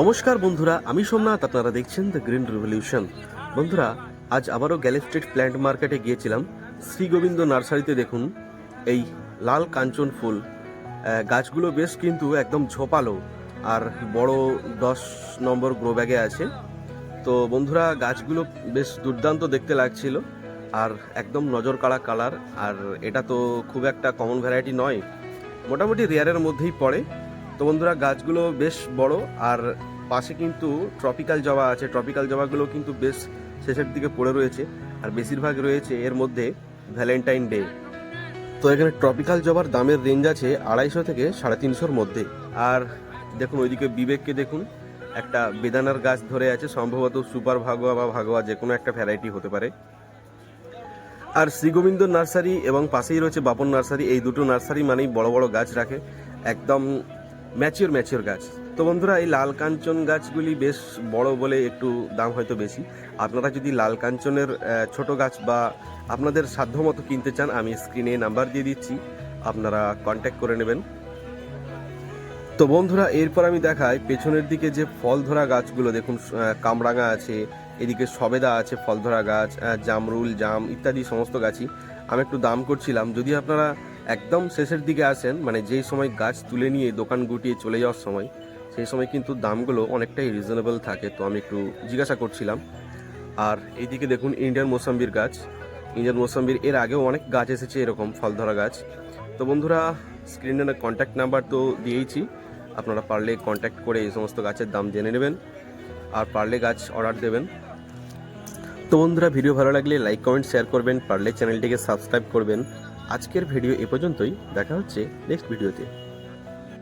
নমস্কার বন্ধুরা, আমি সোমনাথ, আপনারা দেখছেন দ্য গ্রিন রেভলিউশন বন্ধুরা, আজ আবারও গ্যালি স্ট্রিট প্ল্যান্ট মার্কেটে গিয়েছিলাম। শ্রী গোবিন্দ নার্সারিতে দেখুন, এই লাল কাঞ্চন ফুল। গাছগুলো বেশ কিন্তু একদম ঝোপালো, আর বড় দশ নম্বর গ্রো ব্যাগে আছে। তো বন্ধুরা, গাছগুলো বেশ দুর্দান্ত দেখতে লাগছিল, আর একদম নজর কাড়া কালার আর এটা তো খুব একটা কমন ভ্যারাইটি নয়। মোটামুটি রেয়ারের মধ্যেই পড়ে। তো বন্ধুরা, গাছগুলো বেশ বড় আর পাশে কিন্তু ট্রপিক্যাল জবা আছে। ট্রপিক্যাল জবাগুলো কিন্তু বেশ শেষের দিকে পড়ে রয়েছে আর বেশিরভাগ রয়েছে এর মধ্যে ভ্যালেন্টাইন ডে তো এখানে ট্রপিক্যাল জবার দামের রেঞ্জ আছে আড়াইশো থেকে সাড়ে তিনশোর মধ্যে। আর দেখুন, ওইদিকে বিবেককে দেখুন, একটা বেদানার গাছ ধরে আছে, সম্ভবত সুপার ভাগোয়া বা ভাগোয়া যে কোনো একটা ভ্যারাইটি হতে পারে। আর শ্রীগোবিন্দ নার্সারি এবং পাশেই রয়েছে বাপন নার্সারি। এই দুটো নার্সারি মানেই বড় বড় গাছ রাখে। একদম ম্যাচিওর ম্যাচিওর গাছ। তো বন্ধুরা, এই লাল কাঞ্চন গাছগুলি বেশ বড় বলে একটু দাম হয়তো বেশি। আপনারা যদি লাল কাঞ্চনের ছোট গাছ বা আপনাদের সাধ্যমতো কিনতে চান, আমি স্ক্রিনে নাম্বার দিয়ে দিচ্ছি। আপনারা কন্ট্যাক্ট করে নেবেন। তো বন্ধুরা, এরপর আমি দেখাই, পেছনের দিকে যে ফল ধরা গাছগুলো, দেখুন কামরাঙা আছে, এদিকে সবেদা আছে, ফল ধরা গাছ জামরুল, জাম ইত্যাদি সমস্ত গাছই। আমি একটু দাম করছিলাম, যদি আপনারা একদম শেষের দিকে আসেন মানে যেই সময় গাছ তুলে নিয়ে দোকান গুটিয়ে চলে যাওয়ার সময়, সেই সময় কিন্তু দামগুলো অনেকটাই রিজনেবল থাকে। তো আমি একটু জিজ্ঞাসা করছিলাম। আর এইদিকে দেখুন ইন্ডিয়ান মোসাম্বির গাছ। ইন্ডিয়ান মোসাম্বির, এর আগেও অনেক গাছ এসেছে এরকম ফল ধরা গাছ। তো বন্ধুরা স্ক্রিনে কন্ট্যাক্ট নাম্বার তো দিয়েইছি। আপনারা পারলে কন্ট্যাক্ট করে এই সমস্ত গাছের দাম জেনে নেবেন আর পারলে গাছ অর্ডার দেবেন। তো বন্ধুরা ভিডিও ভালো লাগলে লাইক কমেন্ট শেয়ার করবেন। পারলে চ্যানেলটিকে সাবস্ক্রাইব করবেন। আজকের ভিডিও এ পর্যন্তই। দেখা হচ্ছে নেক্সট ভিডিওতে।